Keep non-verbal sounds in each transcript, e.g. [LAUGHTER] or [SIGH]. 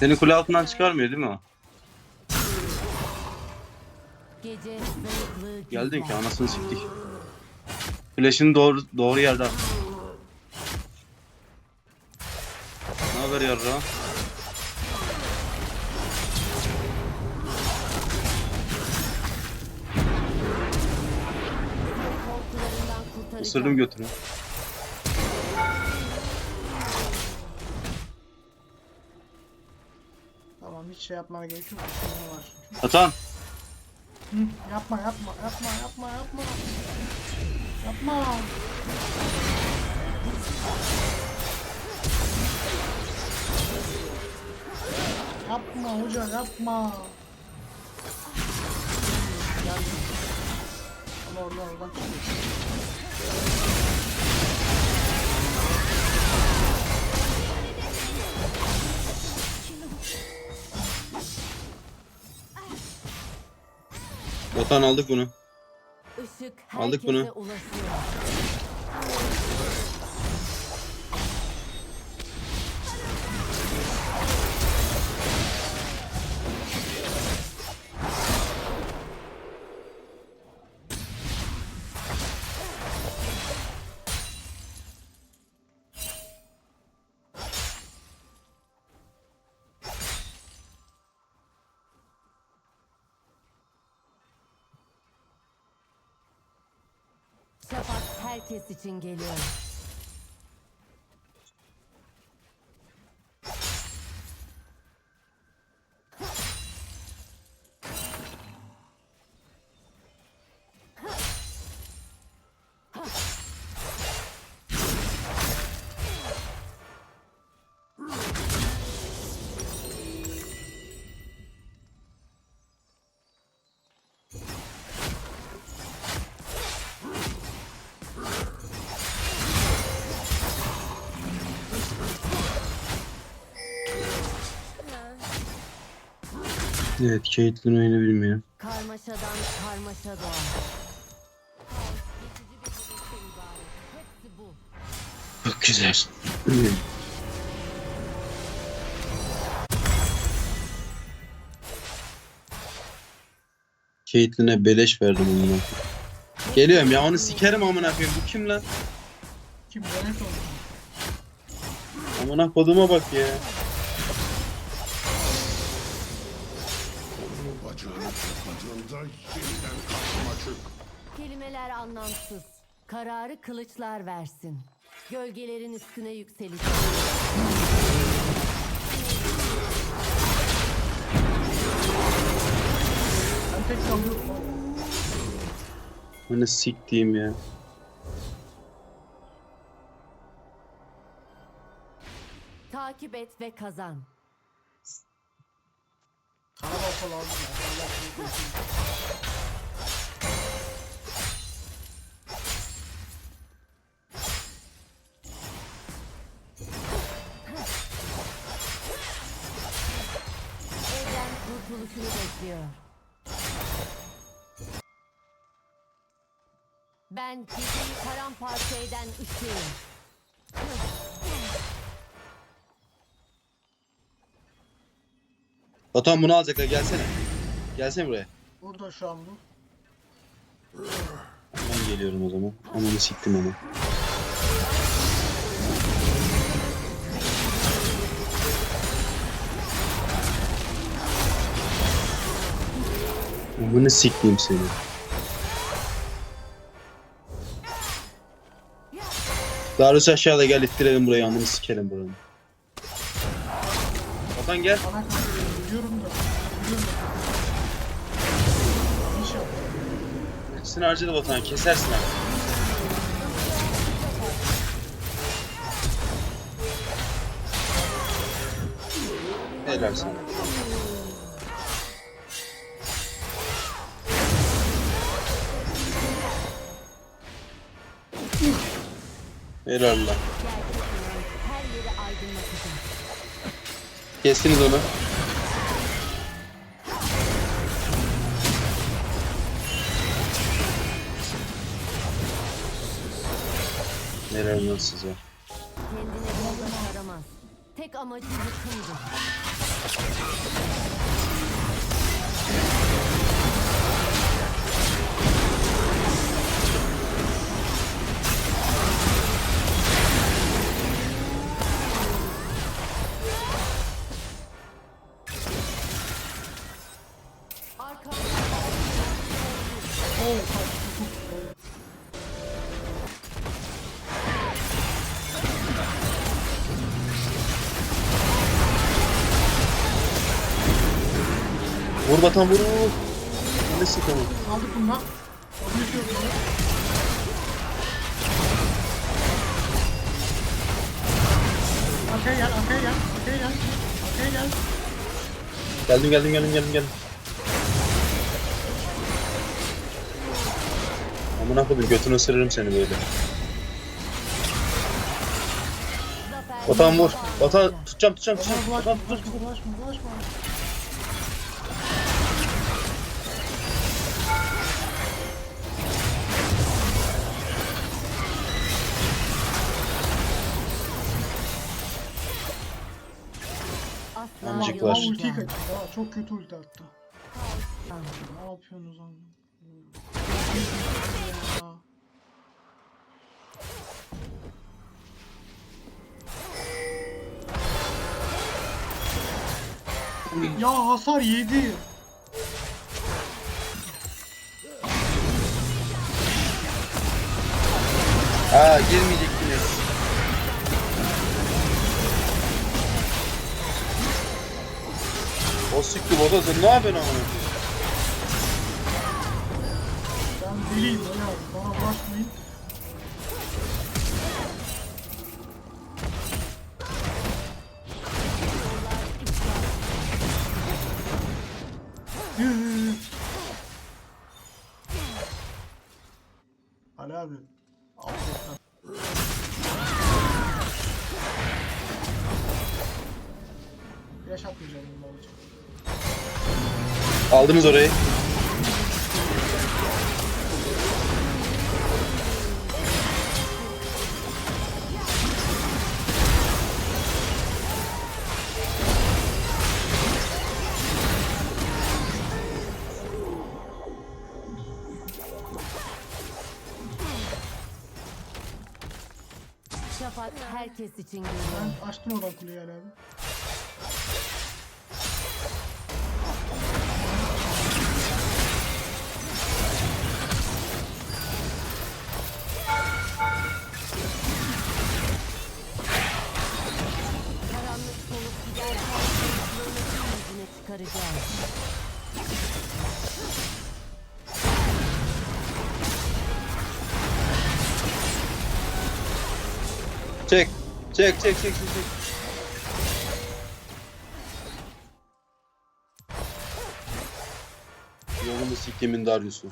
Seni kule altından çıkarmıyor değil mi o? Gece zayıflığı Geldin ki anasını siktik. Flash'ini doğru doğru yerde. Ne haber yarra? Korkularından kurtaracağım. Isırdım götünü. Şey yapmana gerek yok. Sorun var çünkü. Atan. Hı, yapma yapma yapma yapma yapma. Yapma. Yapma hoca yapma. Geldim. Ama oradan oradan Atan aldık bunu. Işık Aldık bunu. ulaşıyor. Şafak herkes için geliyor. Evet Caitlyn oyunu bilmiyor. Karmaşadan karmaşa doğar. Çok güzel. [CLEARS THROAT] Caitlyn'e beleş verdim amına. Geliyorum ya onu sikerim amına koyayım. Bu kim lan? Kim lanet olsun. Amına koduma bak ya. Yeniden karşıma çık. Kelimeler anlamsız. Kararı kılıçlar versin. Gölgelerin üstüne yükselecek. Ben tek siktiğim ya. Takip et ve kazan. Evren kurtuluşunu bekliyor. Ben geceyi paramparça eden ışığım. Batuhan bunu alacaklar gelsene. Gelsene buraya. Burada şu an bu. Ben geliyorum o zaman. Ananı siktim onu. Bunu siktim seni. Darius aşağıda gel ittirelim burayı amını sikelim buranın. Batuhan gel. Bana Hepsini harcadı Batuhan kesersin abi. Helal sana. Helal lan. Kestiniz onu. Helal lan size. Kendine bulmak aramaz. Tek amacı yıkımdı. Arkamda Oo Vur batan vur. Ne sıkalım. Aldık yok ya. Arkaya gel, arkaya gel, arkaya gel. Arkaya gel. Geldim geldim geldim geldim geldim. Amına koydum götünü ısırırım seni böyle. Batan vur. Batan tutacağım tutacağım tutacağım. Batan bulaşma, bulaşma, bulaşma. Amcık var. yok ulti kaçırdı. Aa, çok kötü ulti attı. Ne yapıyorsunuz lan? Ya. Hasar yedi. Aa girmeyecektiniz. O sikti bota sen ne yapıyorsun amına koyayım? Ben deliyim ya. Bana bulaşmayın. Yuh. Ali abi. Aldınız orayı. Şafak herkes için geliyor. Ben açtım oradan kuleyi abi. Çek. Çek çek çek çek. çek. Yolunu siktimin Darius'u.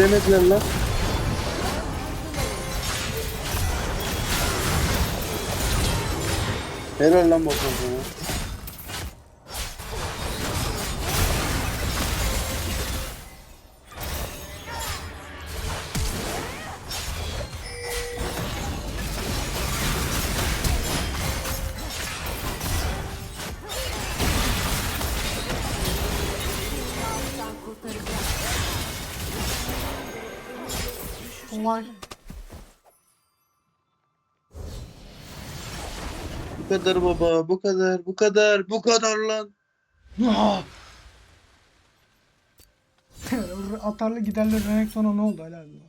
Bitiremediler lan. Helal lan bakalım sana. Kolay. Bu kadar baba, bu kadar, bu kadar, bu kadar lan. Ah! [LAUGHS] Atarlı giderler Renekton'a ne oldu Ali abi?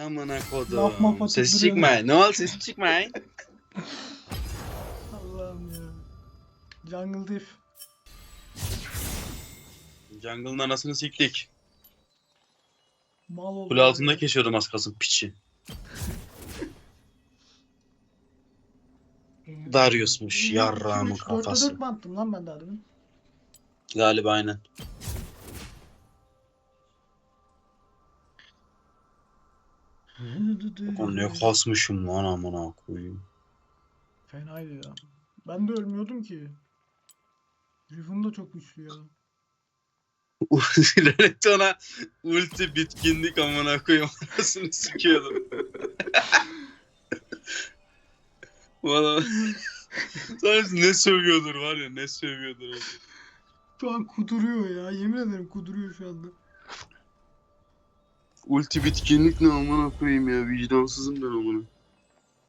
Amına Laf kodum. maf Ses atıp çıkmayın. Ne ol ses çıkmayın. [LAUGHS] Allah'ım ya. Jungle Diff. Jungle'ın anasını siktik. Mal oldu. Kule altında keşiyordum az kalsın piçi. Ee, Darius'muş yarrağımın kafası. 4 attım lan ben daha demin. Galiba aynen. Ulan ne kasmışım lan amına koyayım. Fenaydı ya. Ben de ölmüyordum ki. Riven da çok güçlü ya. [LAUGHS] Renekton'a ulti bitkinlik amına koyayım anasını sikiyordum. Valla Sadece ne sövüyordur var ya ne sövüyordur. Şu an kuduruyor ya. Yemin ederim kuduruyor şu anda. Ulti bitkinlik ne amına koyayım ya vicdansızım ben amına.